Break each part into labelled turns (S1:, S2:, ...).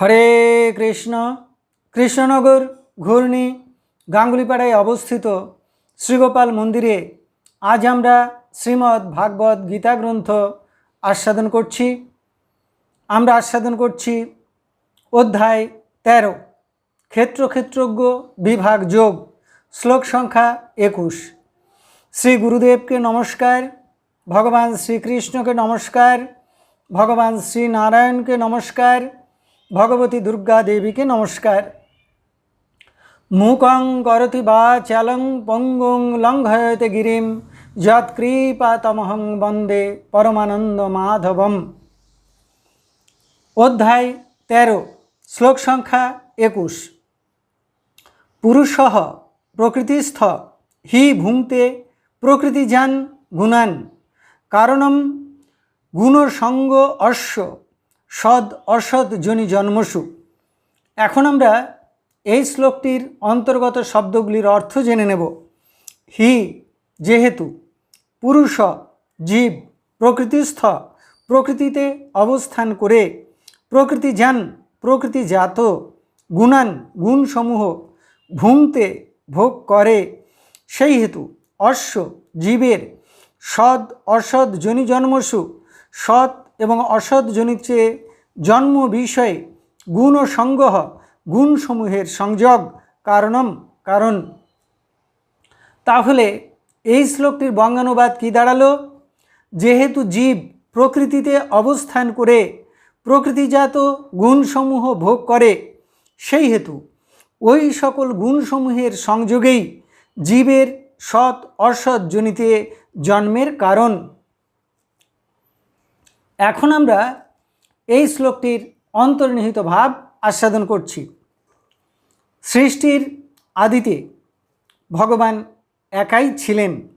S1: হরে কৃষ্ণ, কৃষ্ণনগর ঘূর্ণি গাঙ্গুলিপাড়ায় অবস্থিত শ্রীগোপাল মন্দিরে আজ আমরা শ্রীমদ্ ভাগবত গীতা গ্রন্থ আস্বাদন করছি। আমরা আস্বাদন করছি অধ্যায় তেরো, ক্ষেত্র ক্ষেত্রজ্ঞ বিভাগ যোগ, শ্লোক সংখ্যা একুশ। শ্রী গুরুদেবকে নমস্কার, ভগবান শ্রীকৃষ্ণকে নমস্কার, ভগবান শ্রী নারায়ণকে নমস্কার ভগবতী দুর্গা দেবীকে নমস্কার। মূকং করতি বা চালং পঙ্গুং লঙ্ঘয়তে গিরিম যৎকৃপাতমহং বন্দে পরমানন্দ মাধবম। অধ্যায় তেরো, শ্লোক সংখ্যা একুশ। পুরুষ, প্রকৃতিস্থ, হি ভুংতে প্রকৃতিজান গুণান, কারণম গুণসঙ্গ অশ্ব। সদ অসৎ জনি জন্মসু। এখন আমরা এই শ্লোকটির অন্তর্গত শব্দগুলির অর্থ জেনে নেব। হি যেহেতু পুরুষ, জীব, প্রকৃতিস্থ, প্রকৃতিতে অবস্থান করে প্রকৃতি যান প্রকৃতি জাত গুণান, গুণসমূহ ভুংতে ভোগ করে, সেই হেতু অশ্ব, জীবের সৎ অসৎ জনি জন্মসু, সৎ এবং অসৎ জনির চেয়ে জন্ম বিষয়ে গুণ ও সংগ্রহ গুণসমূহের সংযোগ কারণম কারণ। তাহলে এই শ্লোকটির বঙ্গানুবাদ কি দাঁড়াল? যেহেতু জীব প্রকৃতিতে অবস্থান করে প্রকৃতিজাত গুণসমূহ ভোগ করে, সেই হেতু ওই সকল গুণসমূহের সংযোগেই জীবের সৎ অসৎ জনিতে জন্মের কারণ। এখন আমরা এই শ্লোকটির অন্তর্নিহিত ভাব আস্বাদন করছি। সৃষ্টির আদিতে ভগবান একাই ছিলেন।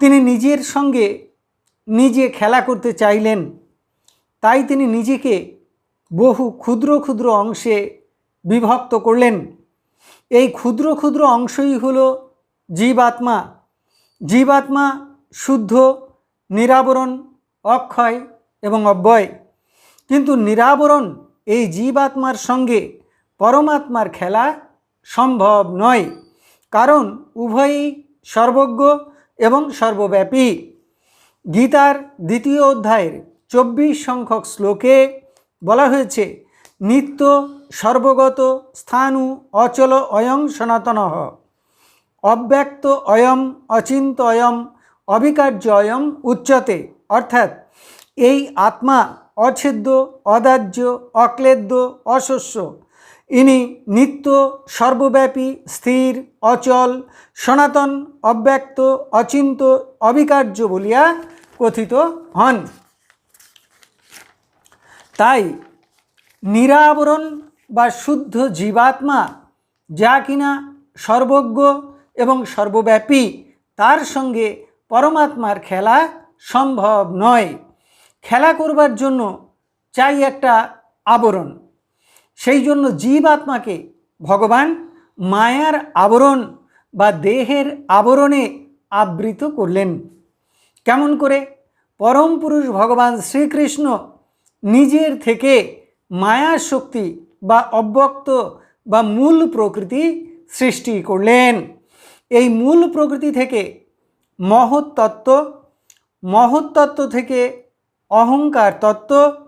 S1: তিনি নিজের সঙ্গে নিজে খেলা করতে চাইলেন। তাই তিনি নিজেকে বহু ক্ষুদ্র ক্ষুদ্র অংশে বিভক্ত করলেন। এই ক্ষুদ্র ক্ষুদ্র অংশই হল জীবাত্মা। জীবাত্মা শুদ্ধ, নিরাবরণ, অক্ষয় এবং অব্যয়। কিন্তু নিরাবরণ এই জীবাত্মার সঙ্গে পরমাত্মার খেলা সম্ভব নয়, কারণ উভয়ই সর্বজ্ঞ এবং সর্বব্যাপী। গীতার দ্বিতীয় অধ্যায়ের চব্বিশ সংখ্যক শ্লোকে বলা হয়েছে, নিত্য সর্বগত স্থানু অচল অয়ং সনাতন। অব্যক্ত অয়ম, অচিন্ত অয়ম, অবিকার্য অয়ম উচ্চতে। অর্থাৎ এই আত্মা অছেদ্য, অদাহ্য, অক্লেদ্য, অশস্য। ইনি নিত্য, সর্বব্যাপী, স্থির, অচল, সনাতন, অব্যক্ত, অচিন্ত, অবিকার্য বলিয়া কথিত হন। তাই নিরাবরণ বা শুদ্ধ জীবাত্মা যা কিনা সর্বজ্ঞ এবং সর্বব্যাপী, তার সঙ্গে পরমাত্মার খেলা সম্ভব নয়। খেলা করবার জন্য চাই একটা আবরণ। সেই জন্য জীব আত্মাকে ভগবান মায়ার আবরণ বা দেহের আবরণে আবৃত করলেন। কেমন করে? পরম পুরুষ ভগবান শ্রীকৃষ্ণ নিজের থেকে মায়ার শক্তি বা অব্যক্ত বা মূল প্রকৃতি সৃষ্টি করলেন। এই মূল প্রকৃতি থেকে মহৎ তত্ত্ব মহৎ তত্ত্ব থেকে অহংকার তত্ত্ব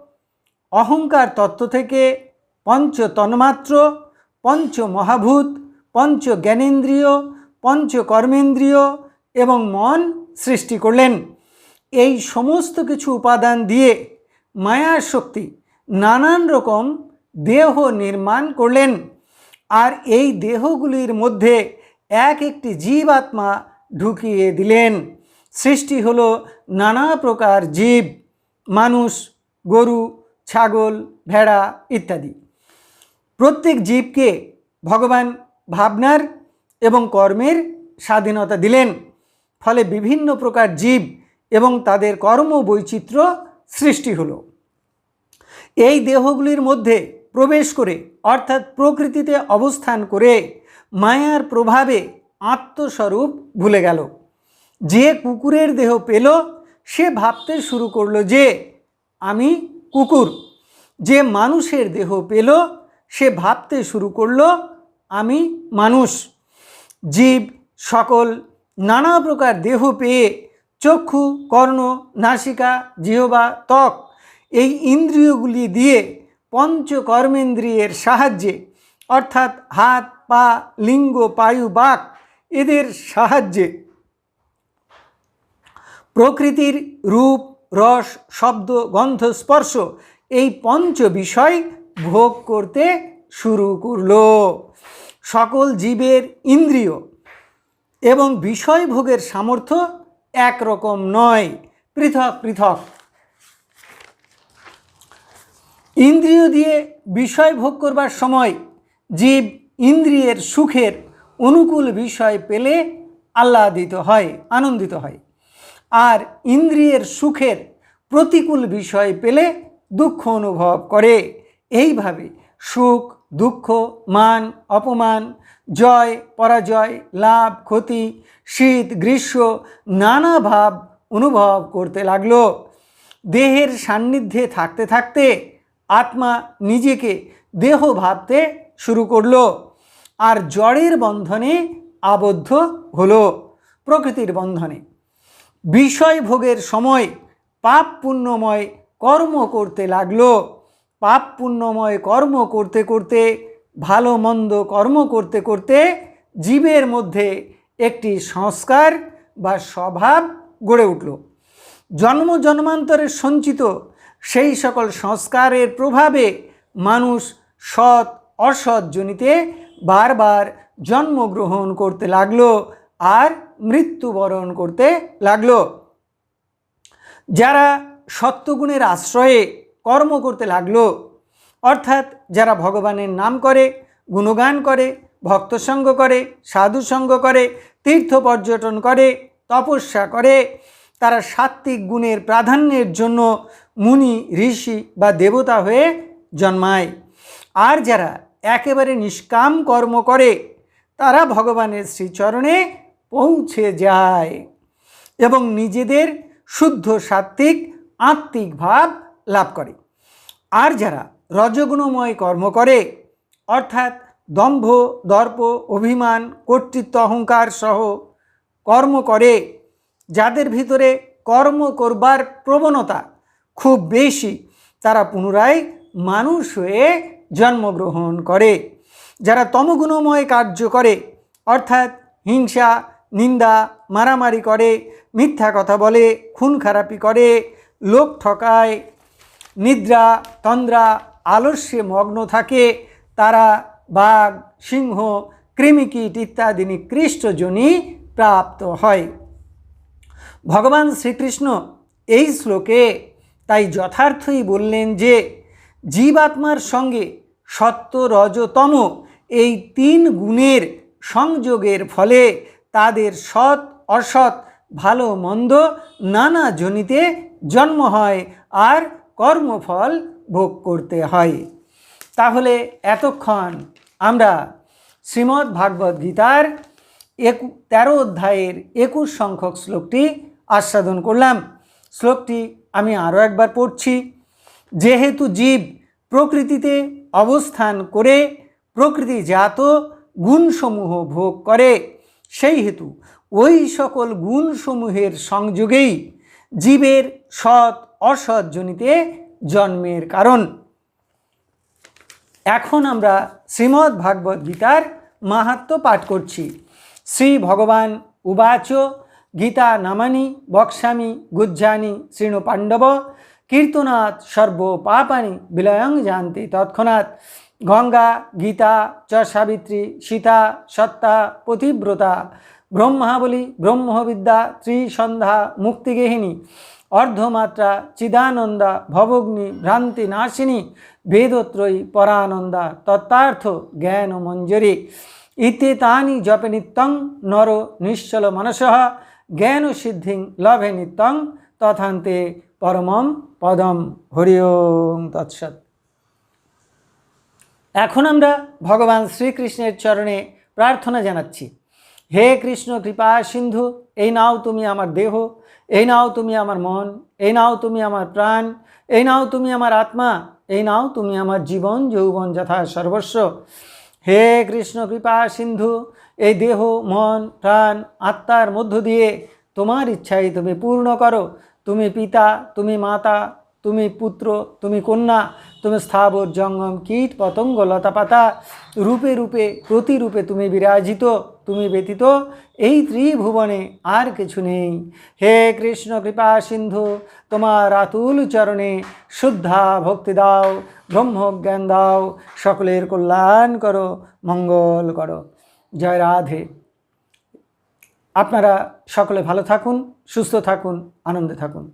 S1: অহংকার তত্ত্ব থেকে পঞ্চ তন্মাত্র, পঞ্চ মহাভূত, পঞ্চ জ্ঞানেন্দ্রিয়, পঞ্চ কর্মেন্দ্রিয় এবং মন সৃষ্টি করলেন। এই সমস্ত কিছু উপাদান দিয়ে মায়ার শক্তি নানান রকম দেহ নির্মাণ করলেন। আর এই দেহগুলির মধ্যে এক একটি জীবাত্মা ঢুকিয়ে দিলেন। সৃষ্টি হলো নানা প্রকার জীব। মানুষ, গরু, ছাগল, ভেড়া ইত্যাদি। প্রত্যেক জীবকে ভগবান ভাবনার এবং কর্মের স্বাধীনতা দিলেন। ফলে বিভিন্ন প্রকার জীব এবং তাদের কর্ম বৈচিত্র্য সৃষ্টি হলো। এই দেহগুলির মধ্যে প্রবেশ করে, অর্থাৎ প্রকৃতিতে অবস্থান করে, মায়ার প্রভাবে আত্মস্বরূপ ভুলে গেল। যে কুকুরের দেহ পেল সে ভাবতে শুরু করল যে, আমি কুকুর। যে মানুষের দেহ পেল, সে ভাবতে শুরু করল, আমি মানুষ। জীব, সকল, নানা প্রকার দেহ পেয়ে চক্ষু, কর্ণ, নাসিকা, জিহবা, ত্বক এই ইন্দ্রিয়গুলি দিয়ে পঞ্চকর্মেন্দ্রিয়ের সাহায্যে, অর্থাৎ হাত, পা, লিঙ্গ, পায়ু, বাক এদের সাহায্যে প্রকৃতির রূপ, রস, শব্দ, গন্ধ, স্পর্শ এই পঞ্চ বিষয় ভোগ করতে শুরু করল। সকল জীবের ইন্দ্রিয় এবং বিষয় ভোগের সামর্থ্য একরকম নয়, পৃথক পৃথক। ইন্দ্রিয় দিয়ে বিষয় ভোগ করবার সময় জীব ইন্দ্রিয়ের সুখের অনুকূল বিষয় পেলে আহ্লাদিত হয়, আনন্দিত হয়। আর ইন্দ্রিয়ের সুখের প্রতিকূল বিষয় পেলে দুঃখ অনুভব করে। এইভাবে সুখ, দুঃখ, মান, অপমান, জয়, পরাজয়, লাভ, ক্ষতি, শীত, গ্রীষ্ম, নানা ভাব অনুভব করতে লাগল। দেহের সান্নিধ্যে থাকতে থাকতে আত্মা নিজেকে দেহ ভাবতে শুরু করল আর জড়ের বন্ধনে আবদ্ধ হলো প্রকৃতির বন্ধনে। বিষয় ভোগের সময় পাপ পুণ্যময় কর্ম করতে লাগল। পাপ পুণ্যময় কর্ম করতে করতে, ভালো মন্দ কর্ম করতে করতে জীবের মধ্যে একটি সংস্কার বা স্বভাব গড়ে উঠল। জন্ম জন্মান্তরের সঞ্চিত সেই সকল সংস্কারের প্রভাবে মানুষ সৎ, অসৎ জনিতে বারবার জন্মগ্রহণ করতে লাগল। আর মৃত্যুবরণ করতে লাগল। যারা সত্যগুণের আশ্রয়ে কর্ম করতে লাগল, অর্থাৎ যারা ভগবানের নাম করে, গুণগান করে ভক্তসঙ্গ করে সাধুসঙ্গ করে, তীর্থ পর্যটন করে, তপস্যা করে, তারা সাত্ত্বিক গুণের প্রাধান্যের জন্য মুনি, ঋষি বা দেবতা হয়ে জন্মায়। আর যারা একেবারে নিষ্কাম কর্ম করে, তারা ভগবানের শ্রীচরণে পৌঁছে যায় এবং নিজেদের শুদ্ধ সাত্ত্বিক, আত্মিক ভাব লাভ করে। আর যারা রজগুণময় কর্ম করে, অর্থাৎ দম্ভ, দর্প, অভিমান, কর্তৃত্ব, অহংকার সহ কর্ম করে, যাদের ভিতরে কর্ম করবার প্রবণতা খুব বেশি, তারা পুনরায় মানুষ হয়ে জন্মগ্রহণ করে। যারা তমগুণময় কার্য করে, অর্থাৎ হিংসা নিন্দা, মারামারি করে, মিথ্যা কথা বলে, খুন খারাপি করে, লোক ঠকায়, নিদ্রা, তন্দ্রা, আলস্যে মগ্ন থাকে, তারা বাঘ, সিংহ, কৃমিকীট ইত্যাদি নিকৃষ্টজনই প্রাপ্ত হয়। ভগবান শ্রীকৃষ্ণ এই শ্লোকে তাই যথার্থই বললেন যে, জীবাত্মার সঙ্গে সত্য রজতম এই তিন গুণের সংযোগের ফলে তাদের সৎ, অসৎ, ভালো, মন্দ নানা জনিতে জন্ম হয় আর কর্মফল ভোগ করতে হয়। তাহলে এতক্ষণ আমরা শ্রীমদ্ ভাগবত গীতার একু, তেরো অধ্যায়ের একুশ সংখ্যক শ্লোকটি আস্বাদন করলাম। শ্লোকটি আমি আরও একবার পড়ছি। যেহেতু জীব প্রকৃতিতে অবস্থান করে প্রকৃতিজাত গুণসমূহ ভোগ করে সেই হেতু ওই সকল গুণসমূহের সংযোগেই জীবের সৎ অসৎ জনিতে জন্মের কারণ। এখন আমরা শ্রীমদ্ ভাগবত গীতার মাহাত্ম পাঠ করছি। শ্রী ভগবান উবাচ, গীতা নামানি বক্সামি গুজ্জানি, শৃণু পাণ্ডব কীর্তনাথ সর্ব পাপানি বিলয়ং জানতে তৎক্ষণাৎ গঙ্গা, গীতা চ সাবিত্রী সীতা, সত্তা পতিব্রতা ব্রহ্মাবলী, ব্রহ্মবিদ্যা, ত্রিসন্ধ্যা মুক্তিগেহিনী অর্ধমাত্রা, চিদানন্দা, ভবগ্নি, ভ্রান্তি নাশিনী, বেদত্রয়ী, পরানন্দা, তত্ত্বার্থ, জ্ঞান মঞ্জরি। ইতে তানি জপে নিত্যং নর নিশ্চল মনস, জ্ঞান সিদ্ধিং লভে নিত্যং, তথান্তে পরমম পদম। হরি ওম এখন আমরা ভগবান শ্রীকৃষ্ণের চরণে প্রার্থনা জানাচ্ছি। হে কৃষ্ণ, কৃপা, সিন্ধু, এই নাও তুমি আমার দেহ, এই নাও তুমি আমার মন, এই নাও তুমি আমার প্রাণ, এই নাও তুমি আমার আত্মা, এই নাও তুমি আমার জীবন, যৌবন যথা সর্বস্ব। হে কৃষ্ণ, কৃপা, সিন্ধু, এই দেহ, মন, প্রাণ, আত্মার মধ্য দিয়ে তোমার ইচ্ছাই তুমি পূর্ণ করো। তুমি পিতা, তুমি মাতা, তুমি পুত্র, তুমি কন্যা তুমি স্থাবর জঙ্গম কীট পতঙ্গ লতাপাতা রূপে রূপে প্রতিরূপে তুমি বিরাজিত তুমি ব্যতীত এই ত্রিভুবনে আর কিছু নেই। হে কৃষ্ণ, কৃপা সিন্ধু, তোমার আতুল চরণে শুদ্ধা ভক্তি দাও, ব্রহ্মজ্ঞান দাও, সকলের কল্যাণ করো, মঙ্গল করো। জয় রাধে। আপনারা সকলে ভালো থাকুন, সুস্থ থাকুন, আনন্দে থাকুন।